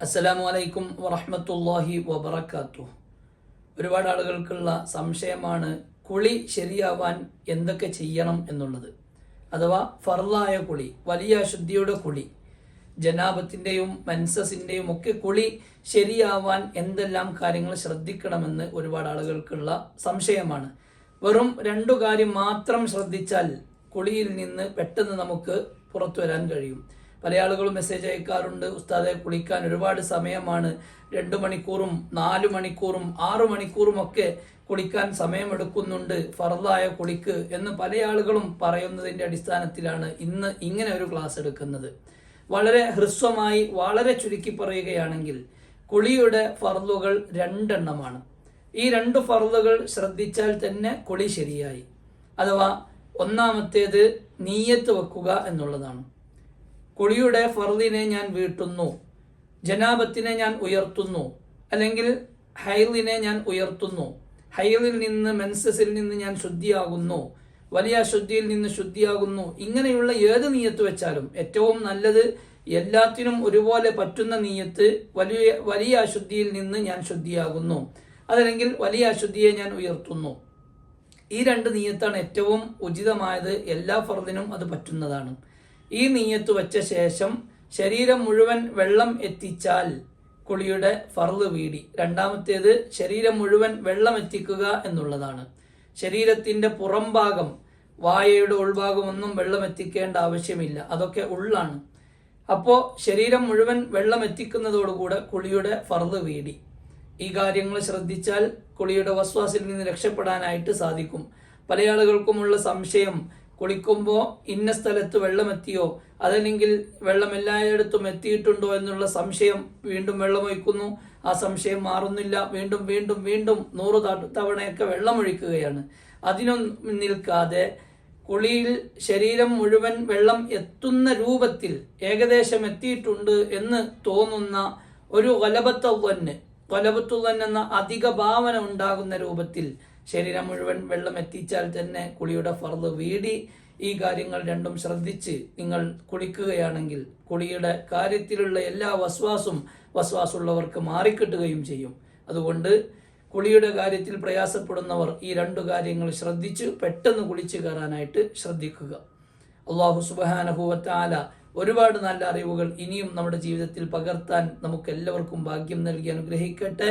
അസ്സലാമു അലൈക്കും വറഹമത്തല്ലാഹി വബറകാത്തു. ഒരുപാട് ആളുകൾക്കുള്ള സംശയമാണ് കുളി ശരിയാവാൻ എന്തൊക്കെ ചെയ്യണം എന്നുള്ളത്. അഥവാ ഫർലായ കുളി വലിയ അശുദ്ധിയുടെ കുളി ജനാബത്തിന്റെയും മെൻസസിന്റെയും ഒക്കെ കുളി ശരിയാവാൻ എന്തെല്ലാം കാര്യങ്ങൾ ശ്രദ്ധിക്കണമെന്ന് ഒരുപാട് ആളുകൾക്കുള്ള സംശയമാണ്. വെറും രണ്ടു കാര്യം മാത്രം ശ്രദ്ധിച്ചാൽ കുളിയിൽ നിന്ന് പെട്ടെന്ന് നമുക്ക് പുറത്തു വരാൻ കഴിയും. പല ആളുകളും മെസ്സേജ് അയക്കാറുണ്ട്. ഉസ്താദെ കുളിക്കാൻ ഒരുപാട് സമയമാണ്. രണ്ട് മണിക്കൂറും നാല് മണിക്കൂറും ആറു മണിക്കൂറും ഒക്കെ കുളിക്കാൻ സമയമെടുക്കുന്നുണ്ട്. ഫറദായ കുളിക്ക് എന്ന് പല ആളുകളും പറയുന്നതിന്റെ അടിസ്ഥാനത്തിലാണ് ഇന്ന് ഇങ്ങനെ ഒരു ക്ലാസ് എടുക്കുന്നത്. വളരെ ഹ്രസ്വമായി വളരെ ചുരുക്കി പറയുകയാണെങ്കിൽ കുളിയുടെ ഫറലുകൾ രണ്ടെണ്ണമാണ്. ഈ രണ്ട് ഫറലുകൾ ശ്രദ്ധിച്ചാൽ തന്നെ കുളി ശരിയായി. അഥവാ ഒന്നാമത്തേത് നീയത്ത് വെക്കുക എന്നുള്ളതാണ്. കുളിയുടെ ഫർദിനെ ഞാൻ വീട്ടുന്നു ജനാബത്തിനെ ഞാൻ ഉയർത്തുന്നു അല്ലെങ്കിൽ ഹൈലിനെ ഞാൻ ഉയർത്തുന്നു. ഹൈലിൽ നിന്ന് മെൻസസിൽ നിന്ന് ഞാൻ ശുദ്ധിയാകുന്നു വലിയ അശുദ്ധിയിൽ നിന്ന് ശുദ്ധിയാകുന്നു. ഇങ്ങനെയുള്ള ഏത് നീയത്ത് വെച്ചാലും ഏറ്റവും നല്ലത് എല്ലാത്തിനും ഒരുപോലെ പറ്റുന്ന നീയത്ത് വലിയ വലിയ അശുദ്ധിയിൽ നിന്ന് ഞാൻ ശുദ്ധിയാകുന്നു. അതല്ലെങ്കിൽ വലിയ അശുദ്ധിയെ ഞാൻ ഉയർത്തുന്നു. ഈ രണ്ട് നീയത്താണ് ഏറ്റവും ഉചിതമായത്. എല്ലാ ഫർദിനും അത് പറ്റുന്നതാണ്. ഈ നീയത്ത് വച്ച ശേഷം ശരീരം മുഴുവൻ വെള്ളം എത്തിച്ചാൽ കുളിയുടെ ഫർൾ വീടി. രണ്ടാമത്തേത് ശരീരം മുഴുവൻ വെള്ളം എത്തിക്കുക എന്നുള്ളതാണ്. ശരീരത്തിന്റെ പുറംഭാഗം വായയുടെ ഉൾഭാഗമൊന്നും വെള്ളം എത്തിക്കേണ്ട ആവശ്യമില്ല. അതൊക്കെ ഉള്ളാണ്. അപ്പോൾ ശരീരം മുഴുവൻ വെള്ളം എത്തിക്കുന്നതോടുകൂടെ കുളിയുടെ ഫർദ് വീടി. ഈ കാര്യങ്ങൾ ശ്രദ്ധിച്ചാൽ കുളിയുടെ വസ്വാസിൽ നിന്ന് രക്ഷപ്പെടാനായിട്ട് സാധിക്കും. പല ആളുകൾക്കുമുള്ള സംശയം കുളിക്കുമ്പോൾ ഇന്ന സ്ഥലത്ത് വെള്ളമെത്തിയോ? അതല്ലെങ്കിൽ വെള്ളം എല്ലായിടത്തും എത്തിയിട്ടുണ്ടോ എന്നുള്ള സംശയം വീണ്ടും വെള്ളമൊഴിക്കുന്നു. ആ സംശയം മാറുന്നില്ല. വീണ്ടും വീണ്ടും വീണ്ടും നൂറ് തവണയൊക്കെ വെള്ളമൊഴിക്കുകയാണ്. അതിനൊന്നും നിൽക്കാതെ കുളിയിൽ ശരീരം മുഴുവൻ വെള്ളം എത്തുന്ന രൂപത്തിൽ ഏകദേശം എത്തിയിട്ടുണ്ട് എന്ന് തോന്നുന്ന ഒരു കൊലബത്തവന് കൊലബത്തുവൻ എന്ന അധിക ഭാവന ഉണ്ടാകുന്ന രൂപത്തിൽ ശരീരം മുഴുവൻ വെള്ളം എത്തിച്ചാൽ തന്നെ കുളിയുടെ ഫർദ് വീടി. ഈ കാര്യങ്ങൾ രണ്ടും ശ്രദ്ധിച്ച് നിങ്ങൾ കുളിക്കുകയാണെങ്കിൽ കുളിയുടെ കാര്യത്തിലുള്ള എല്ലാ വസ്വാസും വസ്വാസുള്ളവർക്ക് മാറിക്കിട്ടുകയും ചെയ്യും. അതുകൊണ്ട് കുളിയുടെ കാര്യത്തിൽ പ്രയാസപ്പെടുന്നവർ ഈ രണ്ടു കാര്യങ്ങൾ ശ്രദ്ധിച്ച് പെട്ടെന്ന് കുളിച്ചു കയറാനായിട്ട് ശ്രദ്ധിക്കുക. അള്ളാഹു സുബാനഹുവത്താല ഒരുപാട് നല്ല അറിവുകൾ ഇനിയും നമ്മുടെ ജീവിതത്തിൽ പകർത്താൻ നമുക്ക് എല്ലാവർക്കും ഭാഗ്യം നൽകി അനുഗ്രഹിക്കട്ടെ.